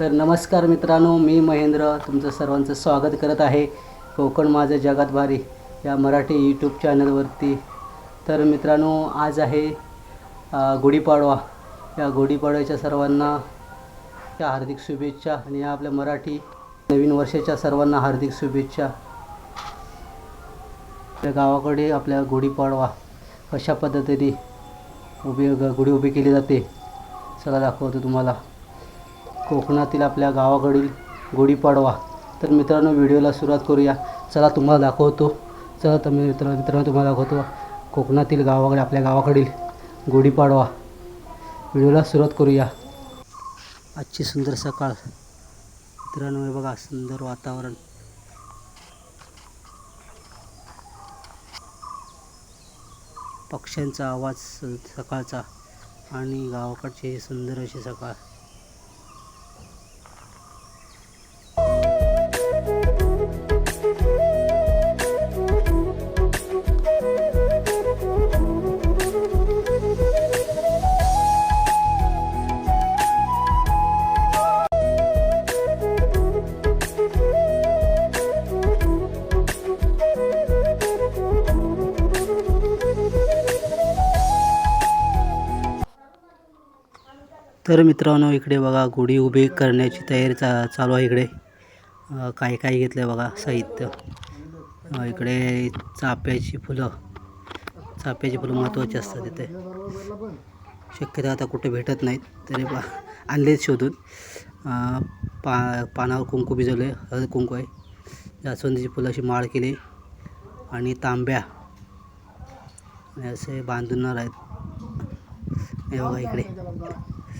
तर नमस्कार मित्रांनो मी महेंद्र तुमचं सर्वांचं स्वागत करत आहे कोकण माझं जगात भारी या मराठी यूट्यूब चॅनलवरती तर मित्रांनो आज आहे गुढीपाडवा. या गुढीपाडव्याच्या सर्वांना त्या हार्दिक शुभेच्छा आणि या आपल्या मराठी नवीन वर्षाच्या सर्वांना हार्दिक शुभेच्छा. आपल्या गावाकडे आपल्या गुढीपाडवा कशा पद्धतीने उभी गुढी उभी केली जाते चला दाखवतो तुम्हाला. कोकणातील आपल्या गावाकडील गुढीपाडवा. तर मित्रांनो व्हिडिओला सुरुवात करूया. चला तुम्हाला दाखवतो. चला तर मी मित्र मित्रांनो तुम्हाला दाखवतो. कोकणातील गावाकडे आपल्या गावाकडील गुढीपाडवा. व्हिडिओला सुरुवात करूया. आजची सुंदर सकाळ. मित्रांनो हे बघा सुंदर वातावरण. पक्ष्यांचा आवाज स- सकाळचा आणि गावाकडची सुंदर अशी सकाळ. तर मित्रांनो इकडे बघा गुढी उभी करण्याची तयारी चा चालू आहे इकडे. काय काय घेतलं आहे बघा साहित्य. इकडे चाफ्याची फुलं. चाप्याची फुलं महत्त्वाची असतात इथे. शक्यतो आता कुठे भेटत नाहीत तरी बा आणले शोधून. पा पानावर कुंकू भिजवले हळद कुंकू आहे. जास्वंदीची फुलं अशी माळ केली. आणि तांब्या. असे बांधणार आहेत. हे बघा इकडे.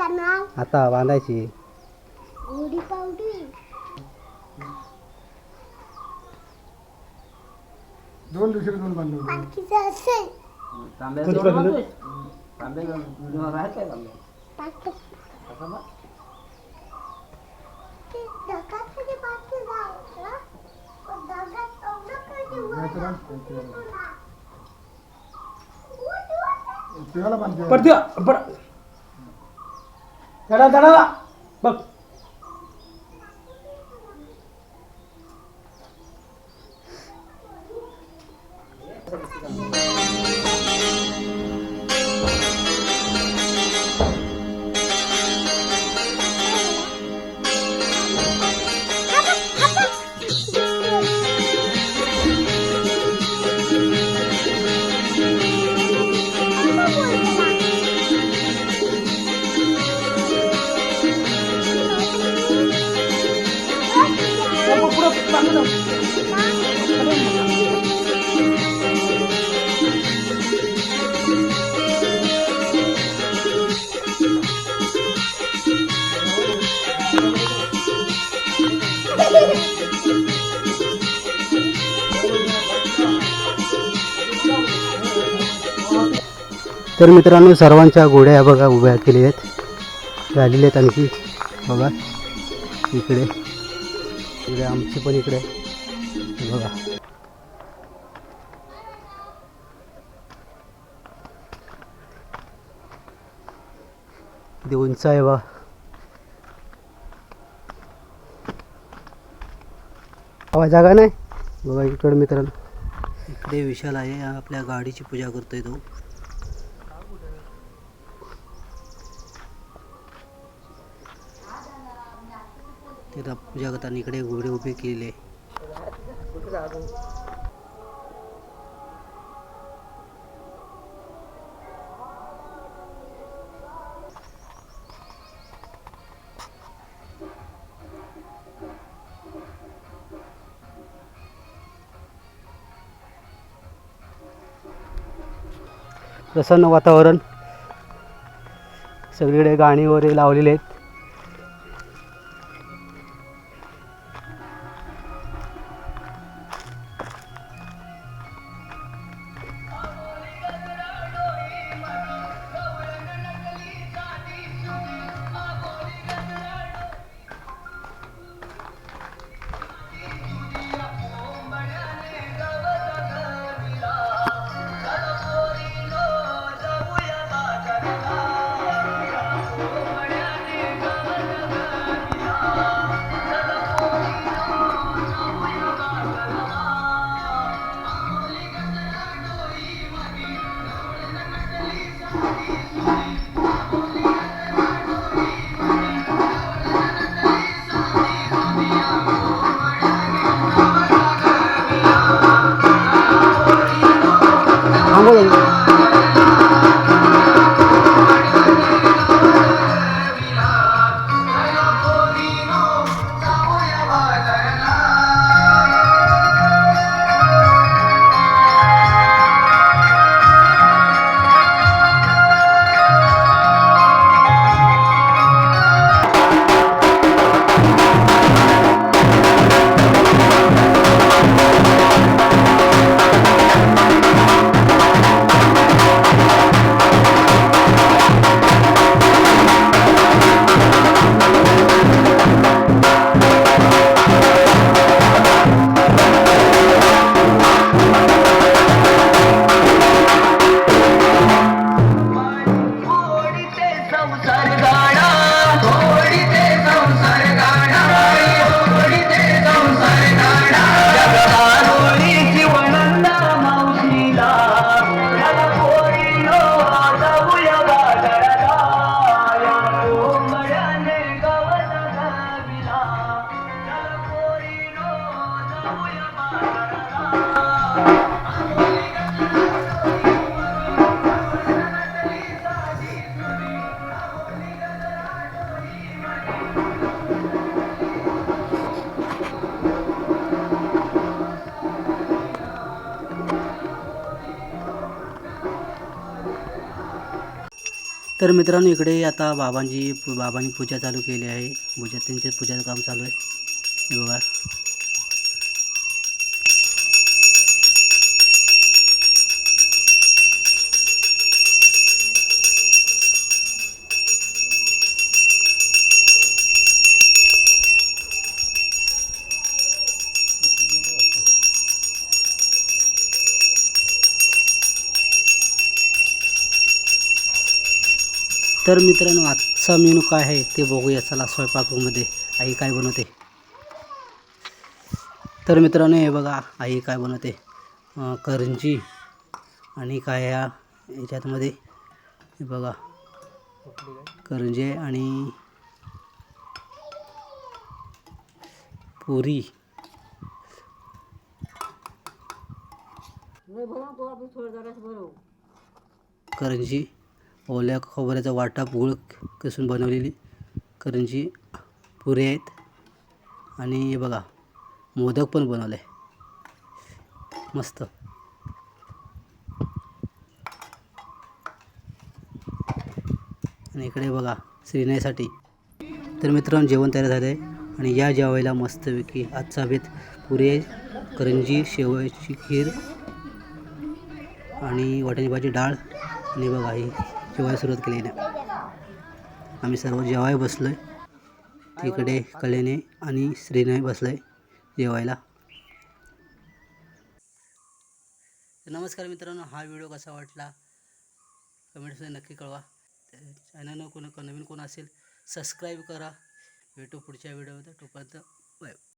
जाणार आता बांधायची गुढी पावडी दोन दुसरे दोन बांधले होते बाकीचं असेल बाकी ते दगडात कधी बाकी जायचं पण दगडात एवढं कधी वर नाहीतर तुला? उठ, उठ. शिवाला बांधते पडते தட தட. तर मित्रांनो सर्वांच्या गोड्या बघा उभ्या केल्या आहेत. झालेल्या आहेत आणखी. बघा इकडे. इकडे आमची पण इकडे. बघा. उंच आहे बा. हवा जागा नाही? बघा इकडे मित्रांनो. इकडे विशाल आहे आपल्या गाडीची पूजा करतोय तो. तिथं पूजा करताना इकडे घोडे उभे केले. प्रसन्न वातावरण. सगळीकडे गाणी वगैरे लावलेले आहेत. ángulo. तर मित्रांनो इकडे आता बाबांची बाबांनी पूजा चालू केली आहे. पूजा त्यांचे पूजाचं काम चालू आहे. हे बघा. तर मित्रांनो आजचा मेनू काय आहे ते बघूया. चला स्वयंपाकमध्ये आई काय बनवते? तर मित्रांनो हे बघा आई काय बनवते? करंजी आणि काय ह्या ह्याच्यातमध्ये हे बघा करंजी आणि पुरी. करंजी. ओल्या खोबऱ्याचा वाटा गुळ कसून बनवलेली करंजी पुरे आहेत. आणि हे बघा मोदक पण बनवले. मस्त. आणि इकडे बघा श्रीनयसाठी. तर मित्रांनो जेवण तयार झालं आहे. आणि या जेवायला मस्तपैकी आजचा बेत पुरे करंजी शेवयाची खीर आणि वाटाण्याची भाजी डाळ आणि बघा ही. जेवायला सुरुवात केली आहे आम्ही सर्व जेवाय बसलो आहे तिकडे कलेने आणि श्रीने बसलोय आहे जेवायला नमस्कार मित्रांनो हा व्हिडिओ कसा वाटला? कमेंट्समध्ये नक्की कळवा. चॅनलनं कोण नवीन कोण असेल सबस्क्राईब करा. भेटू पुढच्या व्हिडिओमध्ये. तोपर्यंत बाय